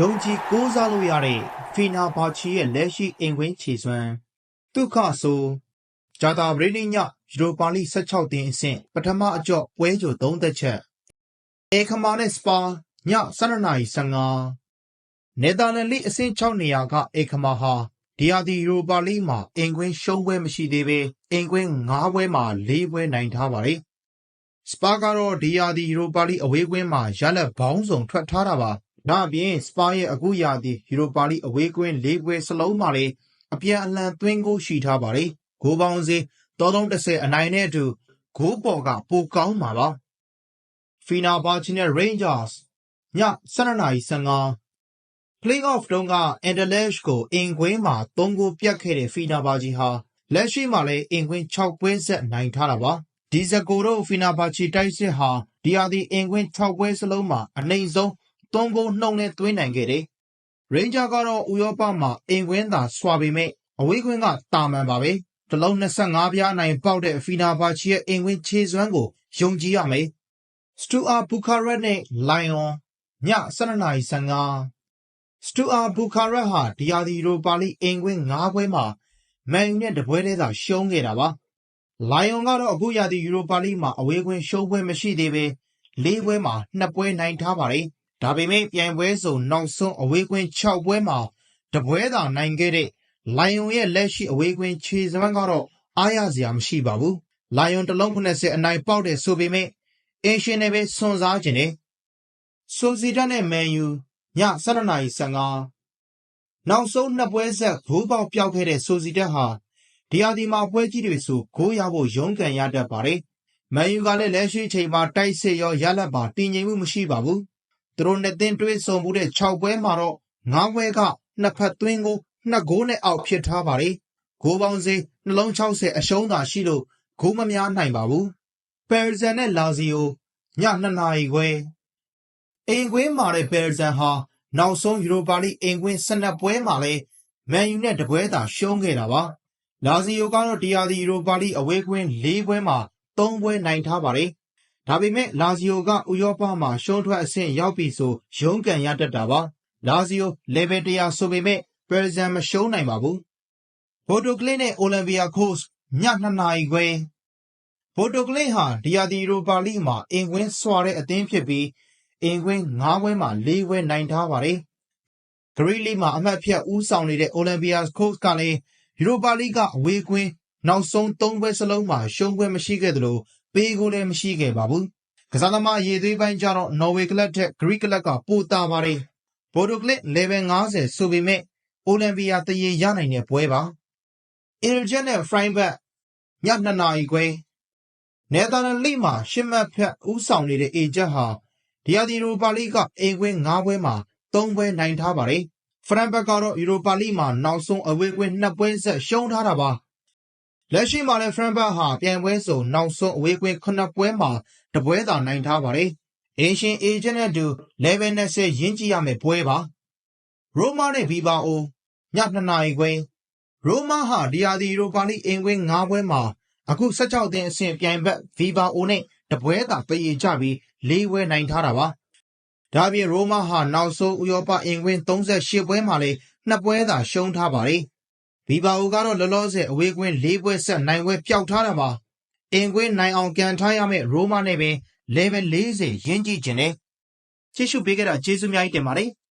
ယုံကြည်ကိုးစားလို့ရတဲ့ဖီနာဘာချီရဲ့လက်ရှိအိမ်ကွင်းခြေစွမ်းဒုက္ခဆိုဂျာတာဗရေနိညယူရိုပါလိ16တင်းအဆင့်ပထမအကျော့ပွဲကြို3သက်ချက်အေခမာနဲ့စပါည12:15နယ်သာလန်လိအဆင့်6နေရာကအေခမာဟာဒီယာဒီယူရိုပါလိမှာအိမ်ကွင်းရှုံးပွဲမရှိသေးဘဲအိမ်ကွင်း9ပွဲမှာ4ပွဲနိုင်ထားပါတယ်စပါကတော့ဒီယာဒီယူရိုပါလိအဝေးကွင်းမှာရလက်ဘောင်းဆောင်ထွက်ထားတာပါ ဒါအပြင်စပါရဲ့အခုရာသီယူရိုပါလိအဝေးကွင်း၄ပွဲစလုံးမှာလည်းအပြန်အလှန်သွင်းကိုရှိထားပါတယ်။ဂိုးပေါင်းစည်း330အနိုင်နဲ့အတူဂိုးပေါ်ကပိုကောင်းမှာပါ။ဖီနာဘာချီနဲ့ Rangers ည12:15 Playoff တုန်းက Anderlecht ကိုအင်ကွင်းမှာ3ဂိုးပြတ်ခဲ့တဲ့ဖီနာဘာချီဟာလက်ရှိမှာလည်းအင်ကွင်း6ပွဲဆက်နိုင်ထားတာပါ။ဒီဇကိုတို့ဖီနာဘာချီတိုက်စစ်ဟာဒီယာဒီအင်ကွင်း6ပွဲစလုံးမှာအနိုင်ဆုံး 3ဂိုးနှုတ်နဲ့ သွင်းနိုင်ခဲ့တယ်။ Ranger ကတော့ ဥရောပမှာအင်ကွင်းသာစွာပေမဲ့အဝေးကွင်းကတာမန်ပါပဲ။တလုံး25ပြား အနိုင်ပေါက်တဲ့ ဖီနာဘာချီရဲ့အင်ကွင်းခြေစွမ်းကို ယုံကြည်ရမယ်။ Steaua Bucharest နဲ့ Lyon ည12:15စတူအာ ဘူခါရက်ဟာ ဒီယာဒီယူရိုပါလိအင်ကွင်း ၅ ပွဲမှာ မန်ယူနဲ့ တပွဲတည်းသာ ရှုံးခဲ့တာပါ။လိုင်ယွန်ကတော့ အခုရာသီ ယူရိုပါလိမှာ အဝေးကွင်းရှုံးပွဲမရှိသေးဘဲ ၄ ပွဲမှာ ၂ ပွဲ နိုင်ထားပါတယ်။ ဒါပေမဲ့ပြိုင်ပွဲစုံနောက်ဆုံးအဝေးကွင်း၆ပွဲမှာတပွဲသာနိုင်ခဲ့တဲ့လိုင်ယွန်ရဲ့လက်ရှိအဝေးကွင်းခြေစွမ်းကတော့အားရစရာမရှိပါဘူး။လိုင်ယွန်တလုံး70အနိုင်ပေါက်တယ်ဆိုပေမဲ့အိမ်ရှင်နဲ့ပဲစွန့်စားခြင်းတယ်။ဆိုစီဒတ်နဲ့မန်ယူည12:15နောက်ဆုံးနှစ်ပွဲဆက်ဂိုးပေါက်ပြောက်ခဲ့တဲ့ဆိုစီတက်ဟာဒီယာဒီမှာပွဲကြီးတွေဆိုဂိုးရဖို့ရုန်းကန်ရတတ်ပါတယ်။မန်ယူကလည်းလက်ရှိချိန်မှာတိုက်စစ်ရောရလတ်ပါတည်ငြိမ်မှုမရှိပါဘူး။ သူတို့နှစ်သင်းတွေးဆုံမှုတဲ့6ပွဲမှာတော့9ပွဲကနှစ်ဖက်သွင်းကို2ဂိုးနဲ့အောက်ဖြစ်ထားပါတယ်။ဂိုးပေါင်းစည်းနှလုံး60အရှုံးသာရှိလို့ဂိုးမများနိုင်ပါဘူး။ပယ်ဇန်နဲ့လာဇီယိုည2နာရီခွဲအိမ်ကွင်းမှာတဲ့ပယ်ဇန်ဟာနောက်ဆုံးယူရိုပါလိအိမ်ကွင်း12ပွဲမှာလည်းမန်ယူနဲ့တပွဲသာရှုံးခဲ့တာပါ။လာဇီယိုကတော့ဒီယာဒီယူရိုပါလိအဝေးကွင်း၄ပွဲမှာ3ပွဲနိုင်ထားပါတယ်။ ဒါပေမဲ့လာဇီယိုကဥရောပမှာရှုံးထွက်အဆင့်ရောက်ပြီဆိုရုန်းကန်ရတတ်တာပါ။လာဇီယို level 100ဆိုပေမဲ့ပယ်ဇန်မရှုံးနိုင်ပါဘူး။ဘိုတိုကလစ်နဲ့အိုလံပီယာကို့စ်ည2နာရီခွဲဘိုတိုကလစ်ဟာဒီယာဒီယူရိုပါလိမှာအင်ကွင်းစွာတဲ့အသင်းဖြစ်ပြီးအင်ကွင်း၅ပွဲမှာ၄ပွဲနိုင်ထားပါတယ်။ဂရိလိမှာအမှတ်ဖြတ်ဦးဆောင်နေတဲ့အိုလံပီယာကို့စ်ကလည်းယူရိုပါလိကအဝေးကွင်းနောက်ဆုံး၃ပွဲစလုံးမှာရှုံးပွဲမရှိခဲ့သလို ပေးကိုလည်းမရှိခဲ့ပါဘူး။ကစားသမားအရေးသွေးပိုင်းကျတော့နော်ဝေကလပ်ထက်ဂရိကလပ်ကပိုတာပါတယ်။ဘိုဒိုကလစ် level 50ဆိုပေမဲ့အိုလံပီယာတရေရနိုင်တဲ့ပွဲပါ။အင်ဂျန်နဲ့ဖရိုင်ဘတ်ည2နာရီခွဲနယ်သာလန်လိမှာရှစ်မှတ်ဖြတ်ဦးဆောင်နေတဲ့အေဂျက်ဟာဒီယာဒီယူရိုပါလိကအိမ်ကွင်း၅ပွဲမှာ၃ပွဲနိုင်ထားပါတယ်။ဖရန်ဘက်ကတော့ယူရိုပါလိမှာနောက်ဆုံးအဝေးကွင်း၂ပွဲဆက်ရှုံးထားတာပါ။ လက်ရှိမှာလည်းဖရန်ဘက်ဟာ ပြိုင်ပွဲစုံနောက်ဆုံးအဝေးကွင်း ၇ ပွဲမှာ တပွဲသာ နိုင်ထားပါတယ်။အိမ်ရှင် အေဂျင့်နဲ့အတူ level 20ရင်းကြည့်ရမယ့်ပွဲပါ။ရိုးမားနဲ့ ဘီဘာအို ည ၂ နာရီခွဲ ရိုးမားဟာ ဒီယာဒီယူရိုပါလိအိမ်ကွင်း ၅ ပွဲမှာ အခု ၁၆ သင်းအဆင့် ပြိုင်ဘက်ဗီဘာအိုနဲ့ တပွဲသာ သရေကျပြီး ၄ ပွဲနိုင်ထားတာပါ။ဒါ့အပြင် ရိုးမားဟာ နောက်ဆုံး ဥရောပအင်ကွင်း38ပွဲမှာလည်း ၂ ပွဲသာ ရှုံးထားပါတယ်။ ဘီဘာအိုကတော့လောလောဆယ်အဝေးကွင်း၄ပွဲဆက်နိုင်ပွဲပျောက်ထားတာပါ။အိမ်ကွင်းနိုင်အောင်ကန်ထားရမယ့်ရိုးမားနဲ့ပဲ level 40ရင်းကြည့်ချင်တယ်။ကြည့်ရှုပေးခဲ့တာကျေးဇူးအများကြီးတင်ပါတယ်။